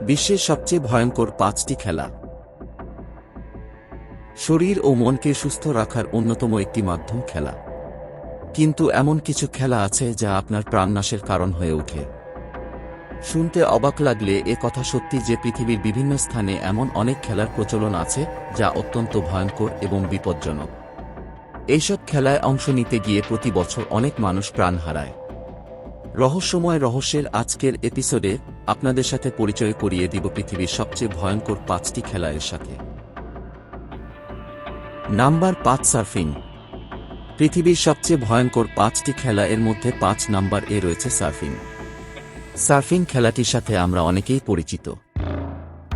বিশ্বের সবচেয়ে ভয়ঙ্কর পাঁচটি খেলা। শরীর ও মনকে সুস্থ রাখার অন্যতম একটি মাধ্যম খেলা। কিন্তু এমন কিছু খেলা আছে যা আপনার প্রাণনাশের কারণ হয়ে ওঠে। শুনতে অবাক লাগলে এ কথা সত্যি যে পৃথিবীর বিভিন্ন স্থানে এমন অনেক খেলার প্রচলন আছে যা অত্যন্ত ভয়ঙ্কর এবং বিপজ্জনক। এইসব খেলায় অংশ নিতে গিয়ে প্রতি বছর অনেক মানুষ প্রাণ হারায়। রহস্যময় রহস্যের আজকের এপিসোডে আপনাদের সাথে পরিচয় করিয়ে দিব পৃথিবীর সবচেয়ে ভয়ঙ্কর পাঁচটি খেলা এর সাথে নাম্বার পাঁচ সার্ফিং। পৃথিবীর সবচেয়ে ভয়ঙ্কর পাঁচটি খেলা এর মধ্যে পাঁচ নাম্বার এ রয়েছে সার্ফিং। সার্ফিং খেলাটির সাথে আমরা অনেকেই পরিচিত।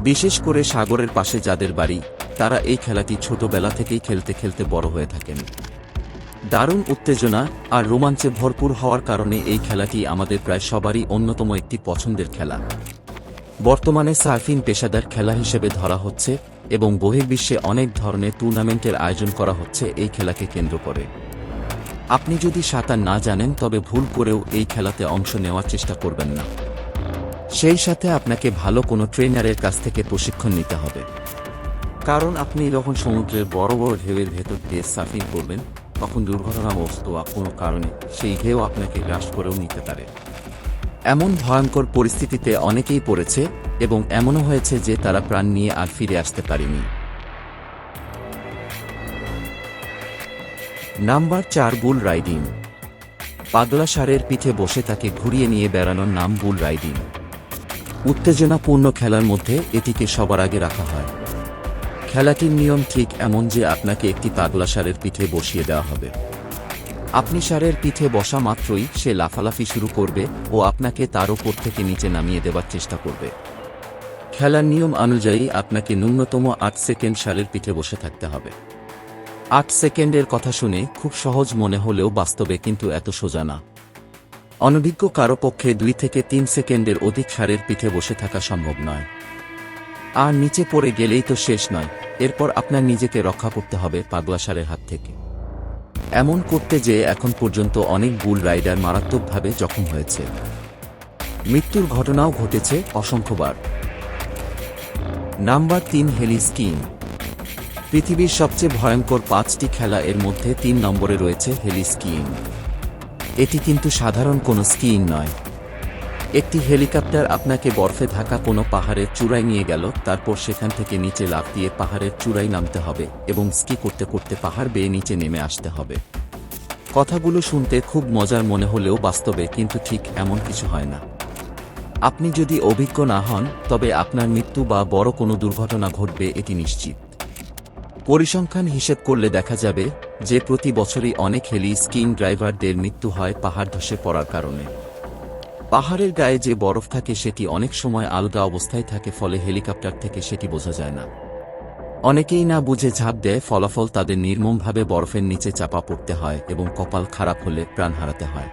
বিশেষ করে সাগরের পাশে যাদের বাড়ি, তারা এই খেলাটি ছোটবেলা থেকেই খেলতে খেলতে বড় হয়ে থাকেন। দারুণ উত্তেজনা আর রোমাঞ্চে ভরপুর হওয়ার কারণে এই খেলাটি আমাদের প্রায় সবারই অন্যতম একটি পছন্দের খেলা। বর্তমানে সার্ফিং পেশাদার খেলা হিসেবে ধরা হচ্ছে এবং বহির্বিশ্বে অনেক ধরনের টুর্নামেন্টের আয়োজন করা হচ্ছে এই খেলাকে কেন্দ্র করে। আপনি যদি সাঁতার না জানেন, তবে ভুল করেও এই খেলাতে অংশ নেওয়ার চেষ্টা করবেন না। সেই সাথে আপনাকে ভালো কোনো ট্রেনারের কাছ থেকে প্রশিক্ষণ নিতে হবে। কারণ আপনি যখন সমুদ্রের বড় বড় ঢেউয়ের ভেতর দিয়ে সার্ফিং করবেন তখন দুর্ঘটনাগ্রস্ত বা কোনো কারণে সেই ঢেউ আপনাকে গ্রাস করেও নিতে পারে। এমন ভয়ঙ্কর পরিস্থিতিতে অনেকেই পড়েছে এবং এমনও হয়েছে যে তারা প্রাণ নিয়ে আর ফিরে আসতে পারেনি। নাম্বার চার, বুল রাইডিং। পাগলা সারের পিঠে বসে তাকে ঘুরিয়ে নিয়ে বেড়ানোর নাম বুল রাইডিং। উত্তেজনাপূর্ণ খেলার মধ্যে এটিকে সবার আগে রাখা হয়। খেলাটির নিয়ম ঠিক এমন যে আপনাকে একটি পাগলা সারের পিঠে বসিয়ে দেওয়া হবে। আপনি সারের পিঠে বসা মাত্রই সে লাফালাফি শুরু করবে ও আপনাকে তার ওপর থেকে নিচে নামিয়ে দেবার চেষ্টা করবে। খেলার নিয়ম অনুযায়ী আপনাকে ন্যূনতম আট সেকেন্ড সারের পিঠে বসে থাকতে হবে। আট সেকেন্ডের কথা শুনে খুব সহজ মনে হলেও বাস্তবে কিন্তু এত সোজা না। অনভিজ্ঞ কারও পক্ষে দুই থেকে তিন সেকেন্ডের অধিক সারের পিঠে বসে থাকা সম্ভব নয়। আর নিচে পড়ে গেলেই তো শেষ নয়। এরপর আপনার নিজেকে রক্ষা করতে হবে পাগলা সারের হাত থেকে। এমন করতে যে এখন পর্যন্ত অনেক বুল রাইডার মারাত্মকভাবে জখম হয়েছে। মৃত্যুর ঘটনাও ঘটেছে অসংখ্যবার। নাম্বার তিন, হেলি স্কিং পৃথিবীর সবচেয়ে ভয়ঙ্কর পাঁচটি খেলা এর মধ্যে তিন নম্বরে রয়েছে হেলি স্কিইং এটি কিন্তু সাধারণ কোনো স্কিইং নয়। একটি হেলিকপ্টার আপনাকে বরফে ঢাকা কোনো পাহাড়ের চূড়ায় নিয়ে গেল, তারপর সেখান থেকে নিচে লাফ দিয়ে পাহাড়ের চূড়ায় নামতে হবে এবং স্কি করতে করতে পাহাড় বেয়ে নিচে নেমে আসতে হবে। কথাগুলো শুনতে খুব মজার মনে হলেও বাস্তবে কিন্তু ঠিক এমন কিছু হয় না। আপনি যদি অভিজ্ঞ না হন, তবে আপনার মৃত্যু বা বড় কোনো দুর্ঘটনা ঘটবে এটি নিশ্চিত। পরিসংখ্যান হিসেব করলে দেখা যাবে যে প্রতি বছরই অনেক হেলি স্কিং ড্রাইভারদের মৃত্যু হয় পাহাড় ধসে পড়ার কারণে। পাহাড়ের গায়ে যে বরফ থাকে সেটি অনেক সময় আলগা অবস্থায় থাকে, ফলে হেলিকপ্টার থেকে সেটি বোঝা যায় না। অনেকেই না বুঝে ঝাঁপ দেয়, ফলাফল তাদের নির্মমভাবে বরফের নিচে চাপা পড়তে হয় এবং কপাল খারাপ হলে প্রাণ হারাতে হয়।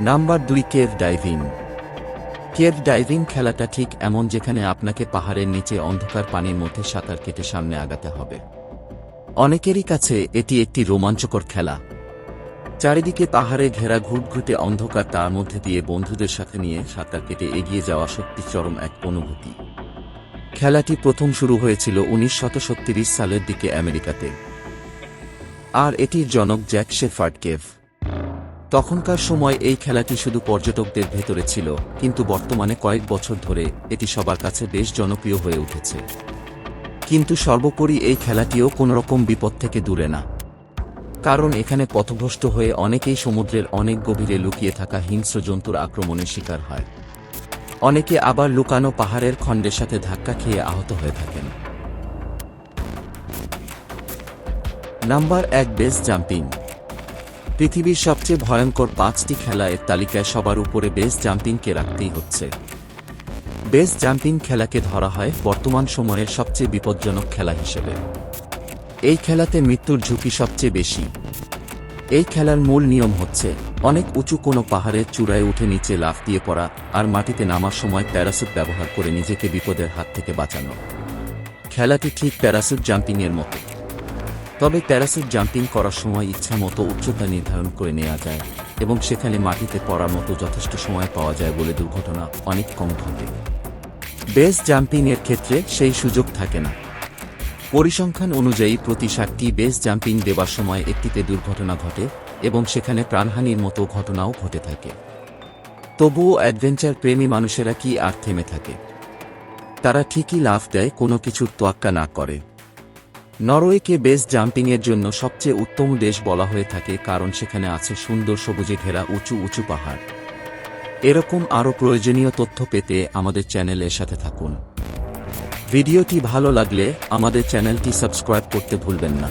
নাম্বার দুই, কেভ ডাইভিং। কেভ ডাইভিং খেলাটা ঠিক এমন যেখানে আপনাকে পাহাড়ের নিচে অন্ধকার পানির মধ্যে সাঁতার কেটে সামনে আগাতে হবে। অনেকেরই কাছে এটি একটি রোমাঞ্চকর খেলা। চারিদিকে পাহাড়ে ঘেরা ঘুটঘুটে অন্ধকার তার মধ্যে দিয়ে বন্ধুদের সাথে নিয়ে সাঁতার কেটে এগিয়ে যাওয়া সত্যি চরম এক অনুভূতি। খেলাটি প্রথম শুরু হয়েছিল উনিশ সালের দিকে আমেরিকাতে। আর এটির জনক জ্যাক শেফার্ড কেভ। তখনকার সময় এই খেলাটি শুধু পর্যটকদের ভেতরে ছিল, কিন্তু বর্তমানে কয়েক বছর ধরে এটি সবার কাছে বেশ জনপ্রিয় হয়ে উঠেছে। কিন্তু সর্বোপরি এই খেলাটিও কোনোরকম বিপদ থেকে দূরে না। কারণ এখানে পথভ্রষ্ট হয়ে অনেকেই সমুদ্রের অনেক গভীরে লুকিয়ে থাকা হিংস্র জন্তুর আক্রমণের শিকার হয়। অনেকে আবার লুকানো পাহাড়ের খণ্ডের সাথে ধাক্কা খেয়ে আহত হয়ে থাকেন। নাম্বার এক বেস জাম্পিং। পৃথিবীর সবচেয়ে ভয়ঙ্কর পাঁচটি খেলা এর তালিকায় সবার উপরে বেস জাম্পিংকে রাখতেই হচ্ছে। বেস জাম্পিং খেলাকে ধরা হয় বর্তমান সময়ের সবচেয়ে বিপজ্জনক খেলা হিসেবে। এই খেলাতে মৃত্যুর ঝুঁকি সবচেয়ে বেশি। এই খেলার মূল নিয়ম হচ্ছে, অনেক উঁচু কোনো পাহাড়ের চূড়ায় উঠে নিচে লাফ দিয়ে পড়া আর মাটিতে নামার সময় প্যারাসুট ব্যবহার করে নিজেকে বিপদের হাত থেকে বাঁচানো। খেলাটি ঠিক প্যারাসুট জাম্পিংয়ের মতো। তবে প্যারাসুট জাম্পিং করার সময় ইচ্ছা মতো উচ্চতা নির্ধারণ করে নেওয়া যায় এবং সেখানে মাটিতে পড়ার মতো যথেষ্ট সময় পাওয়া যায় বলে দুর্ঘটনা অনেক কম ঘটে। বেস জাম্পিংয়ের ক্ষেত্রে সেই সুযোগ থাকে না। পরিসংখ্যান অনুযায়ী প্রতি ষাটটি বেস জাম্পিং দেবার সময় একটিতে দুর্ঘটনা ঘটে এবং সেখানে প্রাণহানির মতো ঘটনাও ঘটে থাকে। তবুও অ্যাডভেঞ্চার প্রেমী মানুষেরা কি আর থেমে থাকে? তারা ঠিকই লাভ দেয়, কোনো কিছুর তোয়াক্কা না করে। নরওয়েকে বেস জাম্পিংয়ের জন্য সবচেয়ে উত্তম দেশ বলা হয়ে থাকে কারণ সেখানে আছে সুন্দর সবুজে ঘেরা উঁচু উঁচু পাহাড়। এরকম আরও প্রয়োজনীয় তথ্য পেতে আমাদের চ্যানেলের সাথে থাকুন। ভিডিওটি ভালো লাগলে আমাদের চ্যানেলটি সাবস্ক্রাইব করতে ভুলবেন না।